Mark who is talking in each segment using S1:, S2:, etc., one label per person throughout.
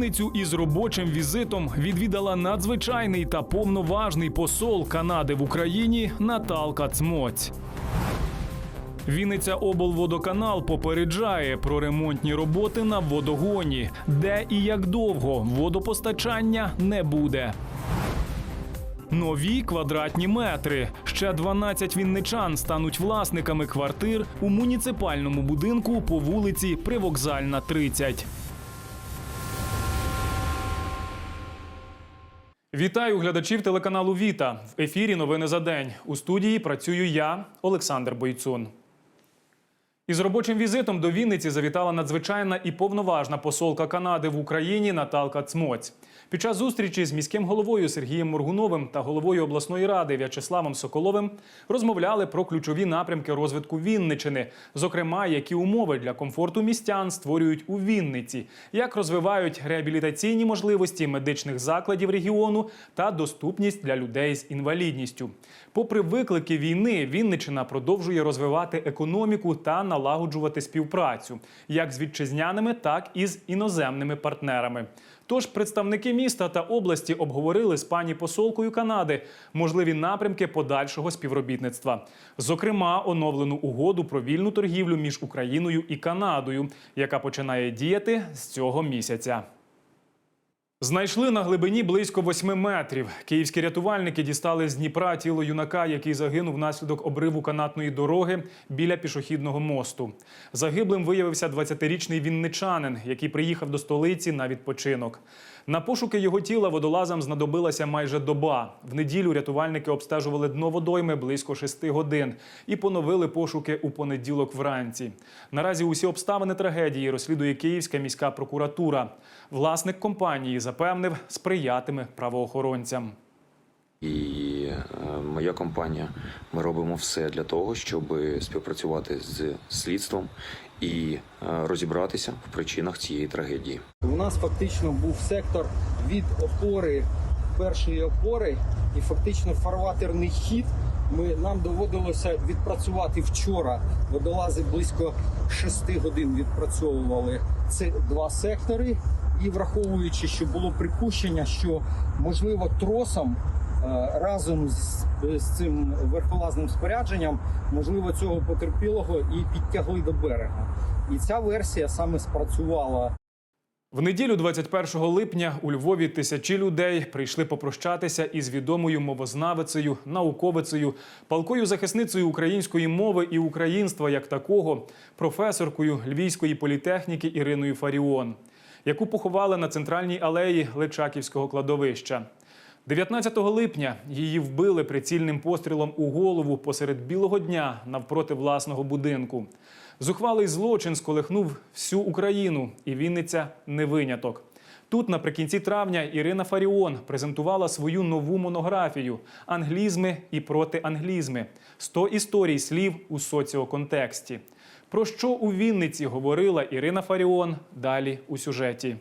S1: Вінницю із робочим візитом відвідала надзвичайний та повноважний посол Канади в Україні Наталка Цмоць. Вінниця облводоканал попереджає про ремонтні роботи на водогоні, де і як довго водопостачання не буде. Нові квадратні метри. Ще 12 вінничан стануть власниками квартир у муніципальному будинку по вулиці Привокзальна, 30. Вітаю глядачів телеканалу Віта. В ефірі Новини за день. У студії працюю я, Олександр Бойцун. Із робочим візитом до Вінниці завітала надзвичайна і повноважна посолка Канади в Україні Наталка Цмоць. Під час зустрічі з міським головою Сергієм Моргуновим та головою обласної ради В'ячеславом Соколовим розмовляли про ключові напрямки розвитку Вінничини, зокрема, які умови для комфорту містян створюють у Вінниці, як розвивають реабілітаційні можливості медичних закладів регіону та доступність для людей з інвалідністю. Попри виклики війни, Вінничина продовжує розвивати економіку та налагоджувати співпрацю як з вітчизняними, так і з іноземними партнерами. Тож представники міста та області обговорили з пані посолкою Канади можливі напрямки подальшого співробітництва, зокрема, оновлену угоду про вільну торгівлю між Україною і Канадою, яка починає діяти з цього місяця. Знайшли на глибині близько восьми метрів. Київські рятувальники дістали з Дніпра тіло юнака, який загинув внаслідок обриву канатної дороги біля пішохідного мосту. Загиблим виявився 20-річний вінничанин, який приїхав до столиці на відпочинок. На пошуки його тіла водолазам знадобилася майже доба. В неділю рятувальники обстежували дно водойми близько шести годин і поновили пошуки у понеділок вранці. Наразі усі обставини трагедії розслідує Київська міська прокуратура. Власник компанії запевнив, сприятиме правоохоронцям.
S2: І е, моя компанія, ми робимо все для того, щоб співпрацювати з слідством і е, розібратися в причинах цієї трагедії.
S3: У нас фактично був сектор від опори першої опори, і фактично фарватерний хід. Ми нам доводилося відпрацювати вчора. Водолази близько 6 годин відпрацьовували ці два сектори. І враховуючи, що було припущення, що можливо тросом разом з, з цим верхолазним спорядженням, можливо, цього потерпілого і підтягли до берега. І ця версія саме спрацювала
S1: В неділю, 21 липня, у Львові тисячі людей прийшли попрощатися із відомою мовознавицею, науковицею, палкою захисницею української мови і українства як такого, професоркою Львівської політехніки Іриною Фаріон, яку поховали на центральній алеї Личаківського кладовища. 19 липня її вбили прицільним пострілом у голову посеред білого дня навпроти власного будинку. Зухвалий злочин сколихнув всю Україну, і Вінниця не виняток. Тут наприкінці травня Ірина Фаріон презентувала свою нову монографію Англізми і протианглізми 100 історій слів у соціоконтексті. Про що у Вінниці говорила Ірина Фаріон далі у сюжеті.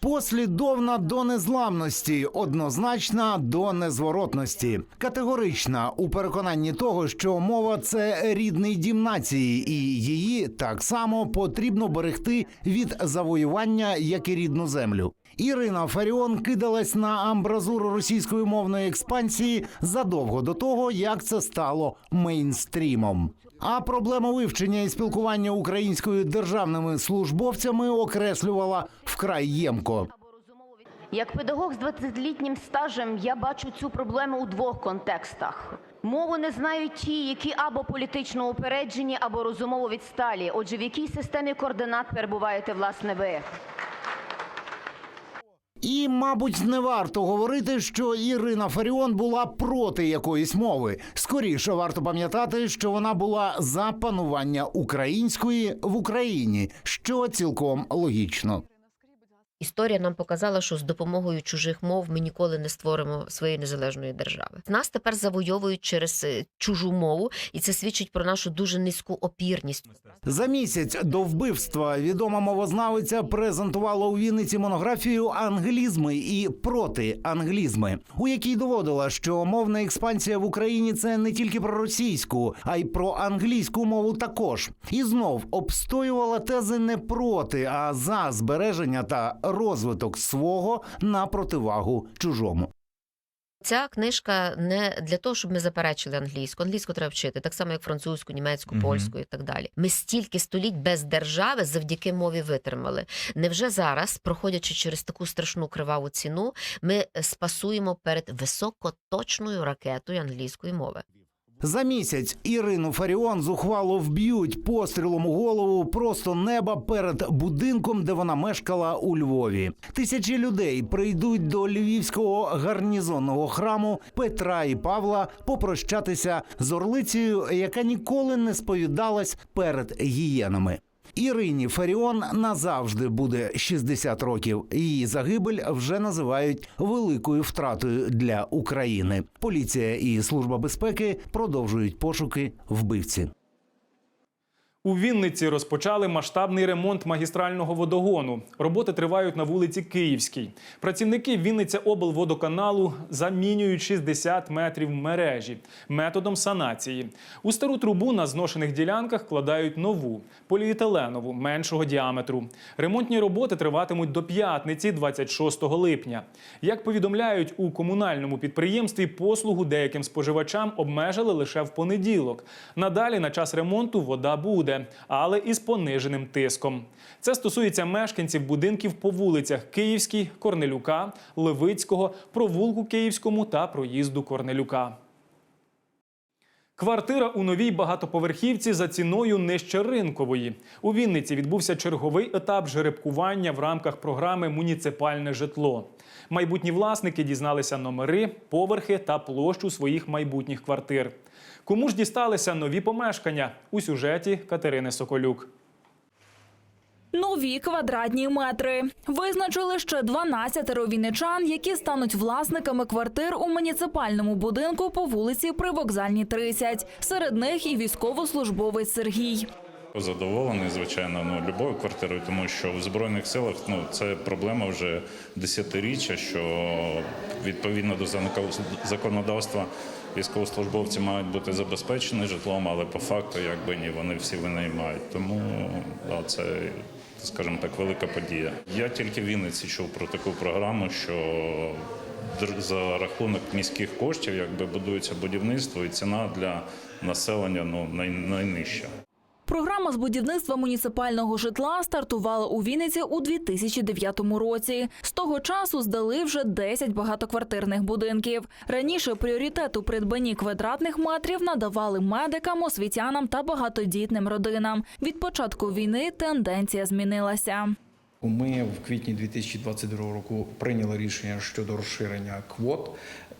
S4: Послідовна до незламності, однозначна до незворотності, категорична у переконанні того, що мова це рідний дім нації, і її так само потрібно берегти від завоювання, як і рідну землю. Ірина Фаріон кидалась на амбразуру російської мовної експансії задовго до того, як це стало мейнстрімом. А проблему вивчення і спілкування українською державними службовцями окреслювала вкрай ємко.
S5: Як педагог з 20-літнім стажем я бачу цю проблему у двох контекстах. Мову не знають ті, які або політично упереджені, або розумово відсталі. Отже, в якій системі координат перебуваєте власне ви?
S4: І, мабуть, не варто говорити, що Ірина Фаріон була проти якоїсь мови. Скоріше варто пам'ятати, що вона була за панування української в Україні, що цілком логічно.
S6: Історія нам показала, що з допомогою чужих мов ми ніколи не створимо своєї незалежної держави. Нас тепер завойовують через е, чужу мову, і це свідчить про нашу дуже низьку опірність.
S4: За місяць до вбивства відома мовознавиця презентувала у Вінниці монографію англізми і протианглізми, у якій доводила, що мовна експансія в Україні це не тільки про російську, а й про англійську мову також. І знов обстоювала тези не проти, а за збереження та розвиток свого на противагу чужому.
S6: Ця книжка не для того, щоб ми заперечили англійську. Англійську треба вчити, так само як французьку, німецьку, польську і так далі. Ми стільки століть без держави завдяки мові витримали. Невже зараз, проходячи через таку страшну криваву ціну, ми спасуємо перед високоточною ракетою англійської мови?
S4: За місяць Ірину Фаріон зухвало вб'ють пострілом у голову просто неба перед будинком, де вона мешкала у Львові. Тисячі людей прийдуть до львівського гарнізонного храму Петра і Павла попрощатися з орлицею, яка ніколи не сповідалась перед гієнами. Ірині Фаріон назавжди буде 60 років. Її загибель вже називають великою втратою для України. Поліція і служба безпеки продовжують пошуки вбивці.
S1: У Вінниці розпочали масштабний ремонт магістрального водогону. Роботи тривають на вулиці Київській. Працівники Вінниця облводоканалу замінюють 60 метрів мережі методом санації. У стару трубу на зношених ділянках вкладають нову поліетиленову меншого діаметру. Ремонтні роботи триватимуть до п'ятниці, 26 липня. Як повідомляють у комунальному підприємстві, послугу деяким споживачам обмежили лише в понеділок. Надалі на час ремонту вода буде, але із пониженим тиском. Це стосується мешканців будинків по вулицях Київській, Корнелюка, Левицького, провулку Київському та проїзду Корнелюка. Квартира у новій багатоповерхівці за ціною нижче ринкової. У Вінниці відбувся черговий етап жеребкування в рамках програми Муніципальне житло. Майбутні власники дізналися номери, поверхи та площу своїх майбутніх квартир. Кому ж дісталися нові помешкання у сюжеті Катерини Соколюк.
S7: Нові квадратні метри визначили ще 12 вінничан, які стануть власниками квартир у муніципальному будинку по вулиці Привокзальній 30. Серед них і військовослужбовець Сергій.
S8: Задоволений, звичайно, ну любою квартирою, тому що в збройних силах ну це проблема вже десятиріччя, що відповідно до законодавства військовослужбовці мають бути забезпечені житлом, але по факту, якби ні, вони всі винаймають. Тому да, це. Скажімо так, велика подія. Я тільки в Вінниці чув про таку програму, що за рахунок міських коштів якби будується будівництво, і ціна для населення ну най- найнижча.
S7: Програма з будівництва муніципального житла стартувала у Вінниці у 2009 році. З того часу здали вже 10 багатоквартирних будинків. Раніше пріоритет у придбанні квадратних метрів надавали медикам, освітянам та багатодітним родинам. Від початку війни тенденція змінилася.
S9: Ми в квітні 2022 року прийняли рішення щодо розширення квот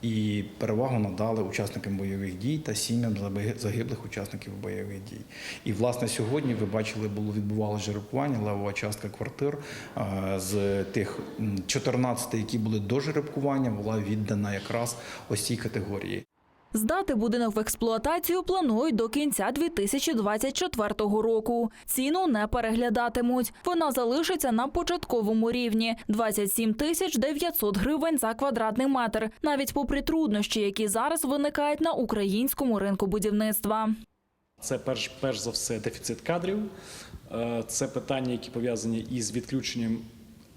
S9: і перевагу надали учасникам бойових дій та сім'ям загиблих учасників бойових дій. І власне сьогодні ви бачили, було відбувалося жеребкування, левова частка квартир е, з тих м, 14, які були до жеребкування, була віддана якраз ось цій категорії.
S7: Здати будинок в експлуатацію планують до кінця 2024 року. Ціну не переглядатимуть. Вона залишиться на початковому рівні 27 тисяч 900 гривень за квадратний метр, навіть попри труднощі, які зараз виникають на українському ринку будівництва.
S10: Це перш, перш за все дефіцит кадрів. Е, Це питання, які пов'язані із відключенням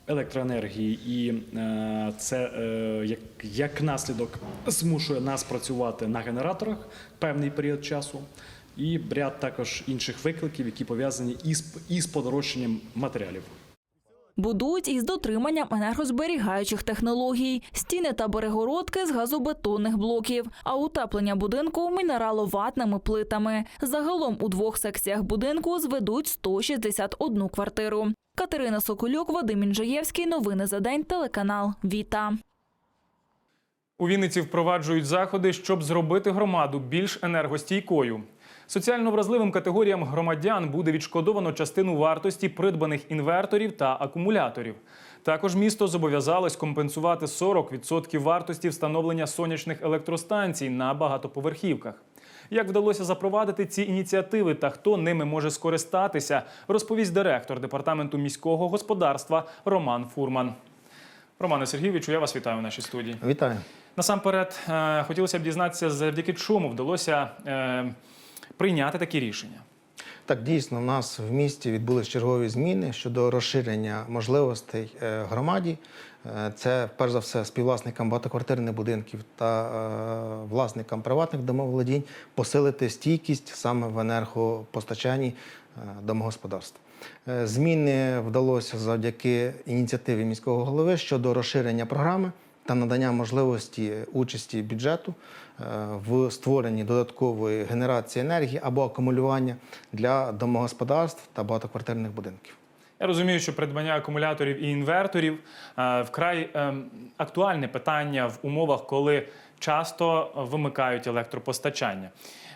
S10: електроенергії, і е, це е, як, наслідок змушує нас працювати на генераторах певний період часу. І ряд також інших викликів, які пов'язані із, із подорожчанням матеріалів.
S7: Будують із дотриманням енергозберігаючих технологій, стіни та перегородки з газобетонних блоків, а утеплення будинку мінераловатними плитами. Загалом у двох секціях будинку зведуть 161 квартиру. Катерина Соколюк, Вадим Інжаєвський. Новини за день. Телеканал Віта.
S1: У Вінниці впроваджують заходи, щоб зробити громаду більш енергостійкою. Соціально вразливим категоріям громадян буде відшкодовано частину вартості придбаних інверторів та акумуляторів. Також місто зобов'язалось компенсувати 40% вартості встановлення сонячних електростанцій на багатоповерхівках. Як вдалося запровадити ці ініціативи та хто ними може скористатися, розповість директор департаменту міського господарства Роман Фурман. Романе Сергійовичу, я вас вітаю в нашій студії.
S11: Вітаю.
S1: Насамперед, е, хотілося б дізнатися, завдяки чому вдалося е, прийняти такі рішення.
S11: Так, дійсно, у нас в місті відбулись чергові зміни щодо розширення можливостей е, громаді. Е, Це перш за все співвласникам багатоквартирних будинків та е, власникам приватних домоволодінь посилити стійкість саме в енергопостачанні е, домогосподарств. Зміни вдалося завдяки ініціативі міського голови щодо розширення програми та надання можливості участі бюджету в створенні додаткової генерації енергії або акумулювання для домогосподарств та багатоквартирних будинків.
S1: Я розумію, що придбання акумуляторів і інверторів е, вкрай е, актуальне питання в умовах, коли часто вимикають електропостачання.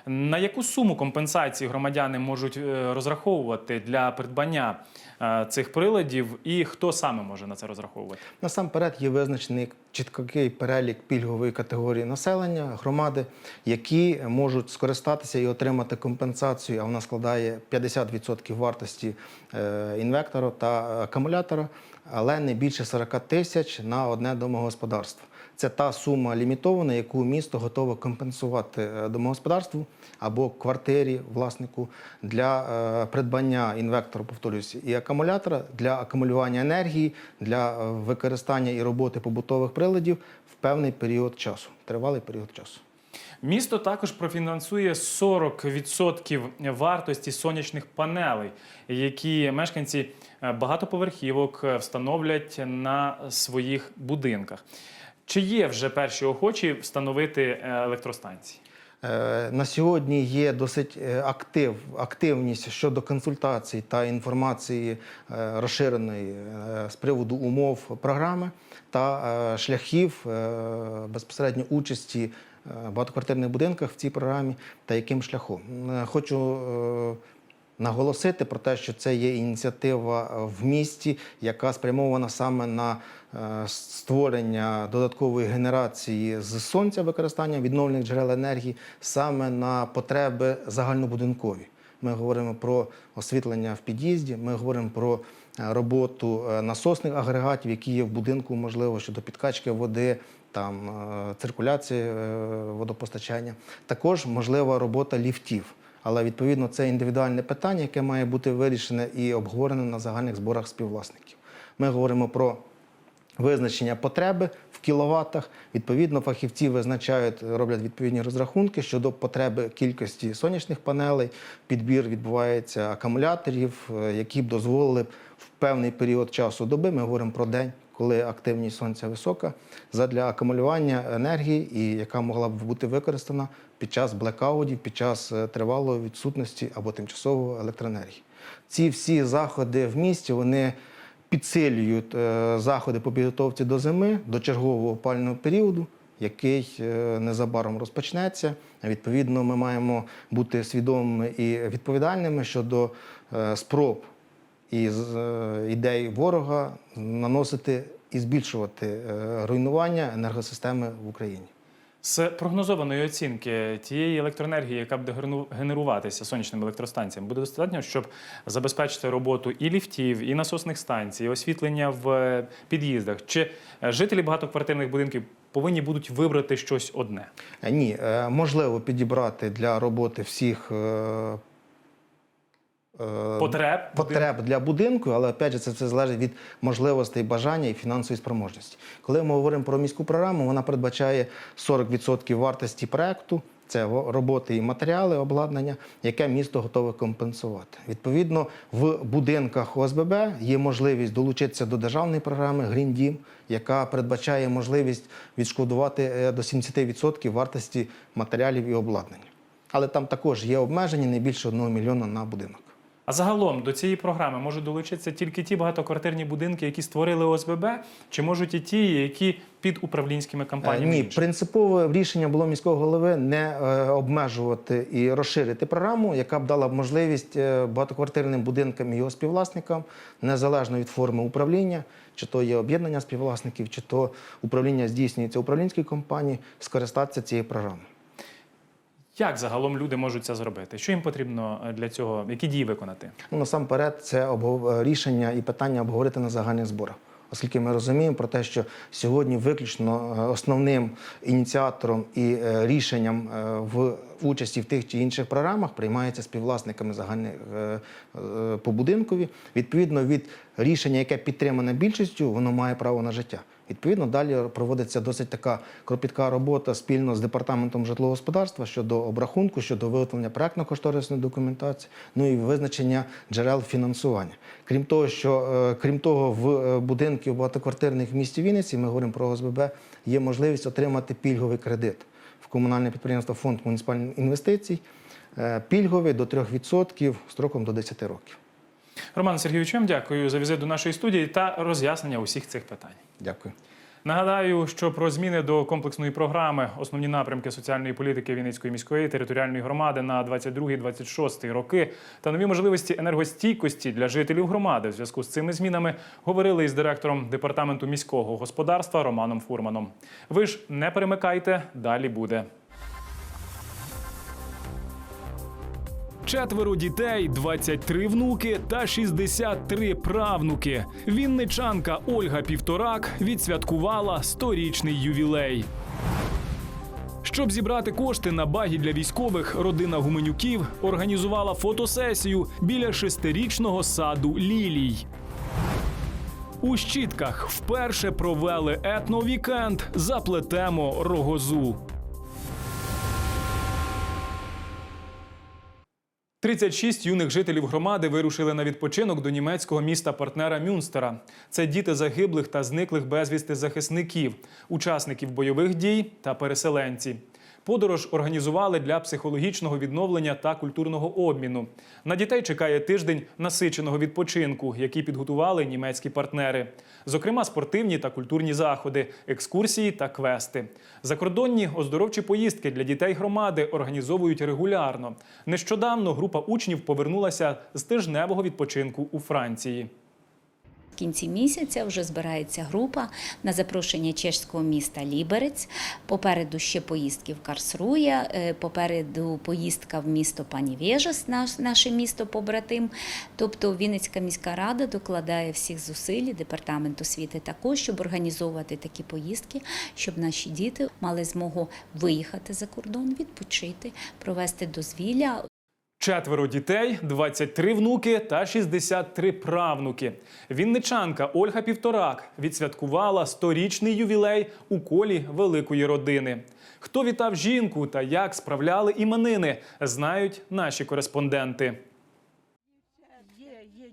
S1: На яку суму компенсації громадяни можуть е, розраховувати для придбання е, цих приладів, і хто саме може на це розраховувати?
S11: Насамперед є визначений чіткий перелік пільгової категорії населення, громади, які можуть скористатися і отримати компенсацію, а вона складає 50% вартості е, інвектора та акумулятора, але не більше 40 тисяч на одне домогосподарство. Це та сума лімітована, яку місто готове компенсувати е, домогосподарству або квартирі власнику для е, придбання інвектора, повторюся, і акумулятора для акумулювання енергії, для е, використання і роботи побутових приладів в певний період часу, тривалий період часу.
S1: Місто також профінансує 40% вартості сонячних панелей, які мешканці багатоповерхівок встановлять на своїх будинках. Чи є вже перші охочі встановити е, електростанції?
S11: Е, На сьогодні є досить е, актив, активність щодо консультацій та інформації розширеної з приводу умов програми та шляхів безпосередньо участі в багатоквартирних будинках в цій програмі та яким шляхом. Хочу наголосити про те, що це є ініціатива в місті, яка спрямована саме на е, створення додаткової генерації з сонця використання відновлених джерел енергії, саме на потреби загальнобудинкові. Ми говоримо про освітлення в під'їзді, ми говоримо про е, роботу е, насосних агрегатів, які є в будинку, можливо, щодо підкачки води, там е, циркуляції е, водопостачання. Також можлива робота ліфтів. Але відповідно це індивідуальне питання, яке має бути вирішене і обговорене на загальних зборах співвласників. Ми говоримо про визначення потреби в кіловатах. Відповідно, фахівці визначають, роблять відповідні розрахунки щодо потреби кількості сонячних панелей. Підбір відбувається акумуляторів, е, які б дозволили в певний період часу доби. Ми говоримо про день. Коли активність сонця висока, задля акумулювання енергії, і яка могла б бути використана під час блекаутів, під час е, тривалої відсутності або тимчасової електроенергії. Ці всі заходи в місті вони підсилюють е, заходи по підготовці до зими, до чергового опального періоду, який е, незабаром розпочнеться. Відповідно, ми маємо бути свідомими і відповідальними щодо спроб і ідей ворога наносити і збільшувати руйнування енергосистеми в Україні.
S1: З прогнозованої оцінки тієї електроенергії, яка буде генеруватися сонячними електростанціями, буде достатньо, щоб забезпечити роботу і ліфтів, і насосних станцій, і освітлення в е, під'їздах. Чи е, жителі багатоквартирних будинків повинні будуть вибрати щось одне?
S11: Е, Ні, можливо підібрати для роботи всіх
S1: Потреб
S11: потреб для будинку, але опять же, це все залежить від можливостей, бажання і фінансової спроможності. Коли ми говоримо про міську програму, вона передбачає 40% вартості проекту. Це роботи і матеріали, обладнання, яке місто готове компенсувати. Відповідно, в будинках ОСББ є можливість долучитися до державної програми Green Дім, яка передбачає можливість відшкодувати е, до 70% вартості матеріалів і обладнання. Але там також є обмеження не більше 1 мільйона на будинок.
S1: А загалом до цієї програми можуть долучитися тільки ті багатоквартирні будинки, які створили ОСББ, чи можуть і ті, які під управлінськими
S11: Е,
S1: компаніями?
S11: Ні, принципове рішення було міського голови не е, обмежувати і розширити програму, яка б дала можливість е, багатоквартирним будинкам і його співвласникам, незалежно від форми управління, чи то є об'єднання співвласників, чи то управління здійснюється управлінській компанії, скористатися цією програмою.
S1: Як загалом люди можуть це зробити? Що їм потрібно е, для цього? Які дії виконати?
S11: Ну, насамперед, це обгов- рішення і питання обговорити на загальних зборах. Оскільки ми розуміємо про те, що сьогодні виключно е, основним ініціатором і е, рішенням е, в участі в тих чи інших програмах приймається співвласниками загальних е, е, по будинкові. Відповідно від рішення, яке підтримане більшістю, воно має право на життя. Відповідно, далі проводиться досить така кропітка робота спільно з департаментом житлового господарства щодо обрахунку, щодо виготовлення проектно-кошторисної документації, ну і визначення джерел фінансування. Крім того, що е, крім того, в е, будинків багатоквартирних в місті Вінниці, ми говоримо про ОСББ, є можливість отримати пільговий кредит в комунальне підприємство Фонд муніципальних інвестицій. е, Пільговий до 3% строком до 10 років.
S1: Роман Сергійович, вам дякую за візит до нашої студії та роз'яснення усіх цих питань.
S11: Дякую.
S1: Нагадаю, що про зміни до комплексної програми основні напрямки соціальної політики Вінницької міської територіальної громади на 22-26 роки та нові можливості енергостійкості для жителів громади. В зв'язку з цими змінами говорили із директором департаменту міського господарства Романом Фурманом. Ви ж не перемикайте, далі буде. Четверо дітей, 23 внуки та 63 правнуки. Вінничанка Ольга Півторак відсвяткувала сторічний ювілей. Щоб зібрати кошти на багі для військових, родина Гуменюків організувала фотосесію біля шестирічного саду Лілій. У щітках вперше провели етновікенд Заплетемо рогозу. 36 юних жителів громади вирушили на відпочинок до німецького міста партнера Мюнстера. Це діти загиблих та зниклих безвісти захисників, учасників бойових дій та переселенці. Подорож організували для психологічного відновлення та культурного обміну. На дітей чекає тиждень насиченого відпочинку, який підготували німецькі партнери. Зокрема, спортивні та культурні заходи, екскурсії та квести. Закордонні оздоровчі поїздки для дітей громади організовують регулярно. Нещодавно група учнів повернулася з тижневого відпочинку у Франції.
S12: В кінці місяця вже збирається група на запрошення чеського міста Ліберець. Попереду ще поїздки в Карсруя, е, попереду поїздка в місто Панівєжас, наш, наше місто побратим. Тобто Вінницька міська рада докладає всіх зусиль, департамент освіти також, щоб організовувати такі поїздки, щоб наші діти мали змогу виїхати за кордон, відпочити, провести дозвілля,
S1: Четверо дітей, 23 внуки та 63 правнуки. Вінничанка Ольга Півторак відсвяткувала сторічний ювілей у колі великої родини. Хто вітав жінку та як справляли іменини, знають наші кореспонденти.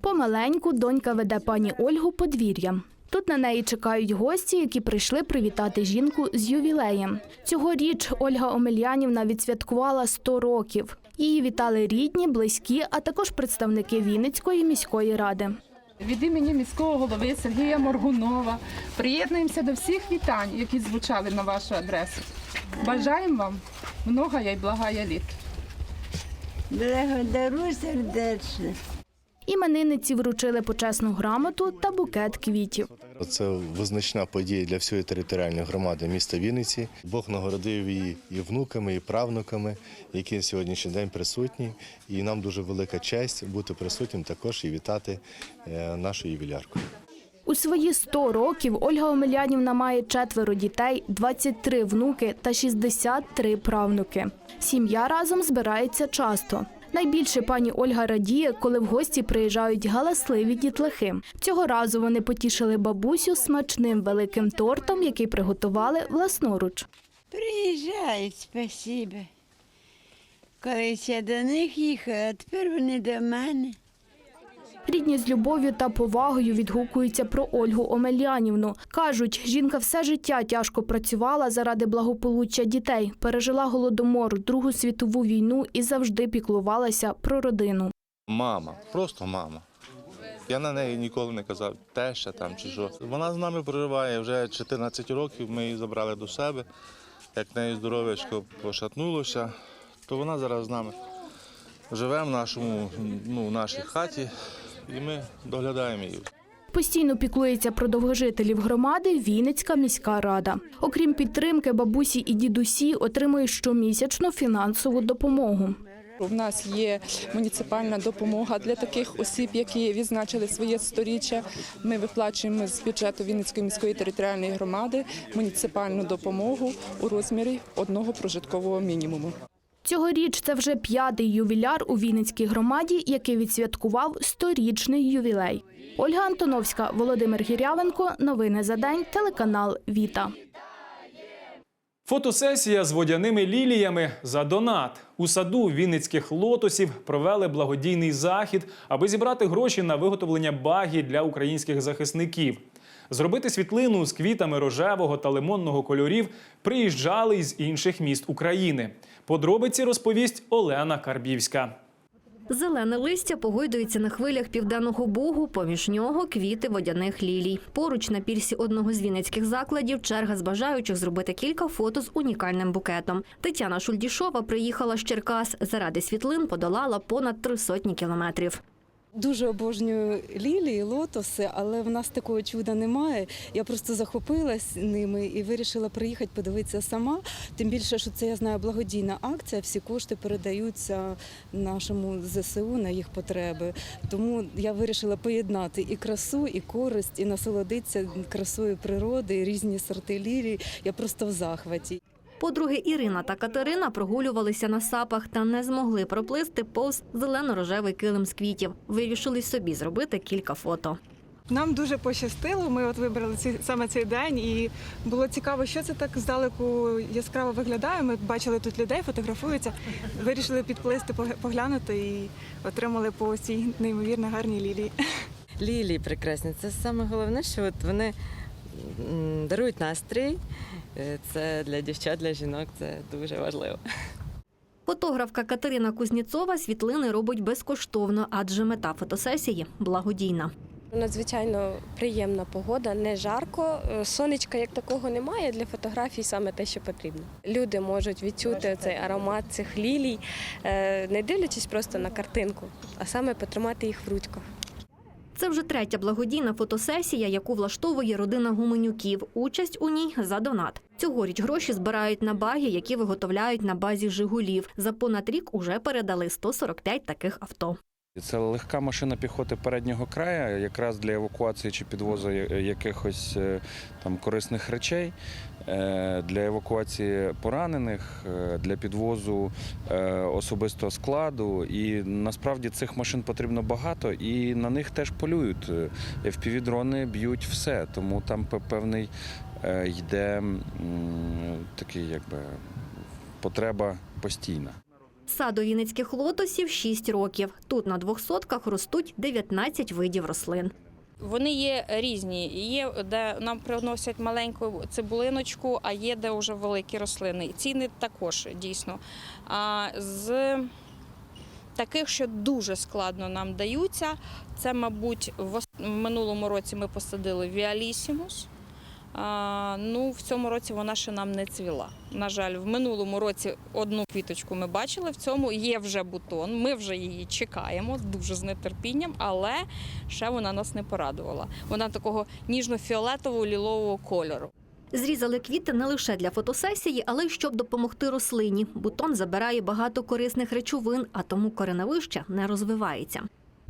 S13: Помаленьку донька веде пані Ольгу подвір'ям. Тут на неї чекають гості, які прийшли привітати жінку з ювілеєм. Цьогоріч Ольга Омельянівна відсвяткувала 100 років. Її вітали рідні, близькі, а також представники Вінницької міської ради.
S14: Від імені міського голови Сергія Моргунова приєднуємося до всіх вітань, які звучали на вашу адресу. Бажаємо вам много й благая літ.
S15: Благодарю сердечно.
S13: Іменинниці вручили почесну грамоту та букет квітів.
S16: Це визначна подія для всієї територіальної громади міста Вінниці. Бог нагородив її і внуками, і правнуками, які на сьогоднішній день присутні. І нам дуже велика честь бути присутнім також і вітати е, нашу ювілярку.
S13: У свої 100 років Ольга Омелянівна має четверо дітей, 23 внуки та 63 правнуки. Сім'я разом збирається часто. Найбільше пані Ольга радіє, коли в гості приїжджають галасливі дітлахи. Цього разу вони потішили бабусю смачним великим тортом, який приготували власноруч.
S15: Приїжджають, спасибо. Колись я до них їхала, а тепер вони до мене.
S13: Рідні з любов'ю та повагою відгукуються про Ольгу Омельянівну. Кажуть, жінка все життя тяжко працювала заради благополуччя дітей, пережила голодомор, Другу світову війну і завжди піклувалася про родину.
S16: Мама, просто мама. Я на неї ніколи не казав теща там чи що. Вона з нами проживає вже 14 років. Ми її забрали до себе. Як неї здоров'ячко пошатнулося, то вона зараз з нами живе в нашому, ну, в нашій хаті, і ми доглядаємо її.
S13: Постійно піклується про довгожителів громади Вінницька міська рада. Окрім підтримки, бабусі і дідусі отримують щомісячну фінансову допомогу.
S14: У нас є муніципальна допомога для таких осіб, які відзначили своє сторіччя. Ми виплачуємо з бюджету Вінницької міської територіальної громади муніципальну допомогу у розмірі одного прожиткового мінімуму.
S13: Цьогоріч це вже п'ятий ювіляр у Вінницькій громаді, який відсвяткував сторічний ювілей. Ольга Антоновська, Володимир Гірявенко. Новини за день. Телеканал Віта.
S1: Фотосесія з водяними ліліями за донат. У саду Вінницьких лотосів провели благодійний захід, аби зібрати гроші на виготовлення багі для українських захисників. Зробити світлину з квітами рожевого та лимонного кольорів приїжджали із інших міст України. Подробиці розповість Олена Карбівська.
S17: Зелене листя погойдується на хвилях південного бугу, поміж нього квіти водяних лілій. Поруч на пірсі одного з вінницьких закладів черга з бажаючих зробити кілька фото з унікальним букетом. Тетяна Шульдішова приїхала з Черкас. Заради світлин подолала понад три сотні кілометрів.
S18: Дуже обожнюю лілії, лотоси, але в нас такого чуда немає. Я просто захопилась ними і вирішила приїхати подивитися сама. Тим більше, що це я знаю благодійна акція. Всі кошти передаються нашому ЗСУ на їх потреби. Тому я вирішила поєднати і красу, і користь, і насолодитися красою природи, і різні сорти лілій. Я просто в захваті.
S17: Подруги Ірина та Катерина прогулювалися на сапах та не змогли проплисти повз зелено-рожевий килим з квітів. Вирішили собі зробити кілька фото.
S19: Нам дуже пощастило. Ми от вибрали ці, саме цей день, і було цікаво, що це так здалеку яскраво виглядає. Ми бачили тут людей, фотографуються. Вирішили підплисти, поглянути і отримали по цій неймовірно гарній лілії.
S20: Лілії прекрасні. Це саме головне, що от вони дарують настрій. Е, Це для дівчат, для жінок це дуже важливо.
S17: Фотографка Катерина Кузніцова світлини робить безкоштовно, адже мета фотосесії благодійна.
S21: Надзвичайно приємна погода, не жарко. Е, Сонечка як такого немає. Для фотографій саме те, що потрібно. Люди можуть відчути цей аромат цих лілій, е, не дивлячись просто на картинку, а саме потримати їх в ручках.
S17: Це вже третя благодійна фотосесія, яку влаштовує родина гуменюків. Участь у ній за донат. Цьогоріч гроші збирають на баги, які виготовляють на базі Жигулів. За понад рік уже передали 145 таких авто.
S22: Це легка машина піхоти переднього краю, якраз для евакуації чи підвозу якихось е, там корисних речей, е, для евакуації поранених, е, для підвозу особистого складу. І насправді цих машин потрібно багато, і на них теж полюють. FPV-дрони б'ють все, тому там певний йде такий, якби потреба постійна.
S17: Саду вінницьких лотосів 6 років. Тут на двох сотках ростуть 19 видів рослин.
S23: Вони є різні. Є де нам приносять маленьку цибулиночку, а є де вже великі рослини. Ціни також дійсно. А з таких, що дуже складно нам даються, це, мабуть, в минулому році ми посадили Віалісімус. Ну, в цьому році вона ще нам не цвіла. На жаль, в минулому році одну квіточку ми бачили, в цьому є вже бутон. Ми вже її чекаємо дуже з нетерпінням, але ще вона нас не порадувала. Вона такого ніжно-фіолетового лілового кольору.
S17: Зрізали квіти не лише для фотосесії, але й щоб допомогти рослині. Бутон забирає багато корисних речовин, а тому кореневище не розвивається.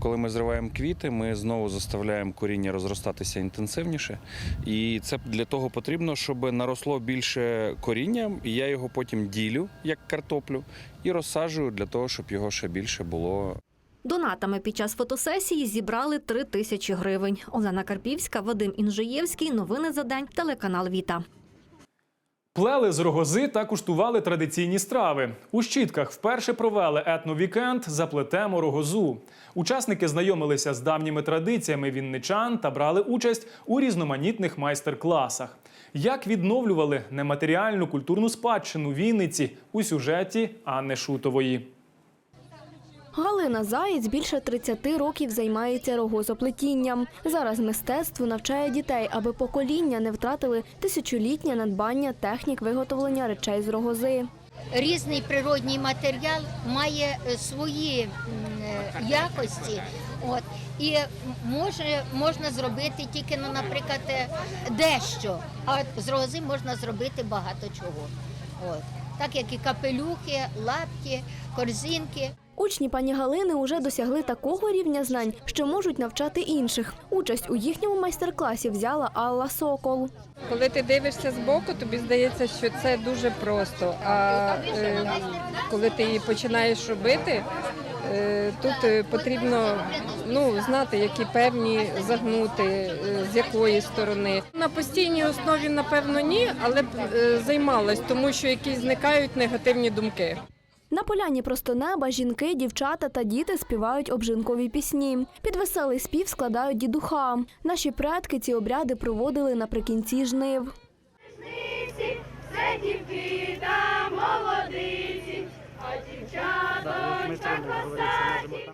S22: Коли ми зриваємо квіти, ми знову заставляємо коріння розростатися інтенсивніше. І це для того потрібно, щоб наросло більше коріння, і я його потім ділю як картоплю і розсаджую для того, щоб його ще більше було.
S17: Донатами під час фотосесії зібрали 3 тисячі гривень. Олена Карпівська, Вадим Інжиєвський. Новини за день. Телеканал Віта.
S1: Плели з рогози та куштували традиційні страви. У щітках вперше провели етновікенд «Заплетемо рогозу. Учасники знайомилися з давніми традиціями вінничан та брали участь у різноманітних майстер-класах. Як відновлювали нематеріальну культурну спадщину Вінниці у сюжеті Анни Шутової.
S13: Галина Заєць більше 30 років займається рогозоплетінням. Зараз мистецтву навчає дітей, аби покоління не втратили тисячолітнє надбання технік виготовлення речей з рогози.
S24: різний природній матеріал має е, свої е, якості. От і може можна зробити тільки, ну, наприклад, е, дещо, а з рози можна зробити багато чого. От так як і капелюхи, лапки, корзинки.
S25: Учні пані Галини уже досягли такого рівня знань, що можуть навчати інших. Участь у їхньому майстер-класі взяла Алла Сокол.
S26: Коли ти дивишся збоку, тобі здається, що це дуже просто. А е, коли ти її починаєш робити, е, тут е, потрібно ну, знати, які певні загнути, е, з якої сторони. На постійній основі, напевно, ні, але е, займалась, тому що якісь зникають негативні думки.
S25: На поляні просто неба жінки, дівчата та діти співають обжинкові пісні. Під веселий спів складають дідуха. Наші предки ці обряди проводили наприкінці жнив.
S27: Це дівки та молодиці, а хвостаті.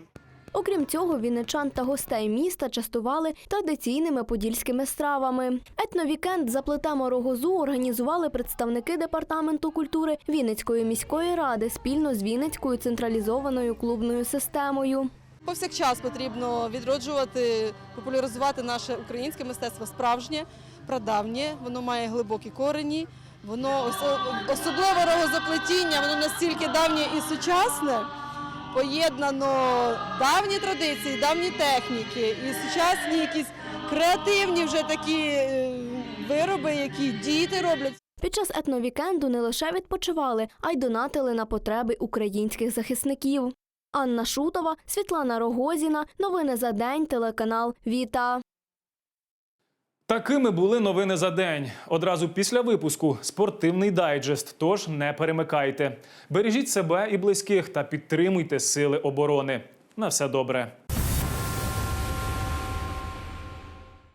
S25: Окрім цього, вінничан та гостей міста частували традиційними подільськими стравами. Етновікенд за плитами рогозу організували представники департаменту культури Вінницької міської ради спільно з Вінницькою централізованою клубною системою.
S28: Повсякчас потрібно відроджувати, популяризувати наше українське мистецтво справжнє, прадавнє, воно має глибокі корені, воно ос- особливо рогозаплетіння, воно настільки давнє і сучасне, поєднано давні традиції, давні техніки і сучасні якісь креативні вже такі е, вироби, які діти роблять.
S25: Під час етновікенду не лише відпочивали, а й донатили на потреби українських захисників. Анна Шутова, Світлана Рогозіна. Новини за день. Телеканал Віта.
S1: Такими були новини за день. Одразу після випуску спортивний дайджест. Тож не перемикайте. Бережіть себе і близьких та підтримуйте сили оборони. На все добре.